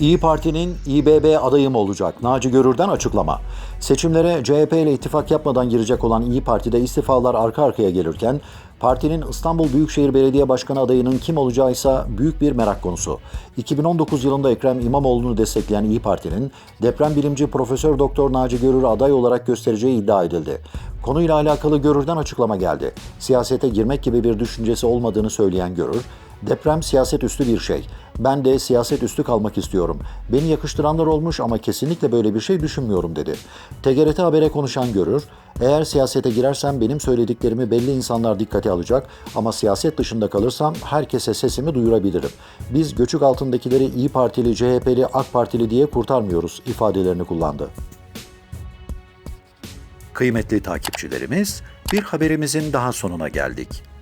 İyi Parti'nin İBB adayım olacak. Naci Görür'den açıklama. Seçimlere CHP ile ittifak yapmadan girecek olan İyi Parti'de istifalar arka arkaya gelirken partinin İstanbul Büyükşehir Belediye Başkanı adayının kim olacağı ise büyük bir merak konusu. 2019 yılında Ekrem İmamoğlu'nu destekleyen İyi Parti'nin deprem bilimci Profesör Doktor Naci Görür'ü aday olarak göstereceği iddia edildi. Konuyla alakalı Görür'den açıklama geldi. Siyasete girmek gibi bir düşüncesi olmadığını söyleyen Görür, Deprem siyaset üstü bir şey. Ben de siyaset üstü kalmak istiyorum. Beni yakıştıranlar olmuş ama kesinlikle böyle bir şey düşünmüyorum dedi. TGRT Haber'e konuşan Görür, eğer siyasete girersem benim söylediklerimi belli insanlar dikkate alacak ama siyaset dışında kalırsam herkese sesimi duyurabilirim. Biz göçük altındakileri İyi Partili, CHP'li, AK Partili diye kurtarmıyoruz ifadelerini kullandı. Kıymetli takipçilerimiz, bir haberimizin daha sonuna geldik.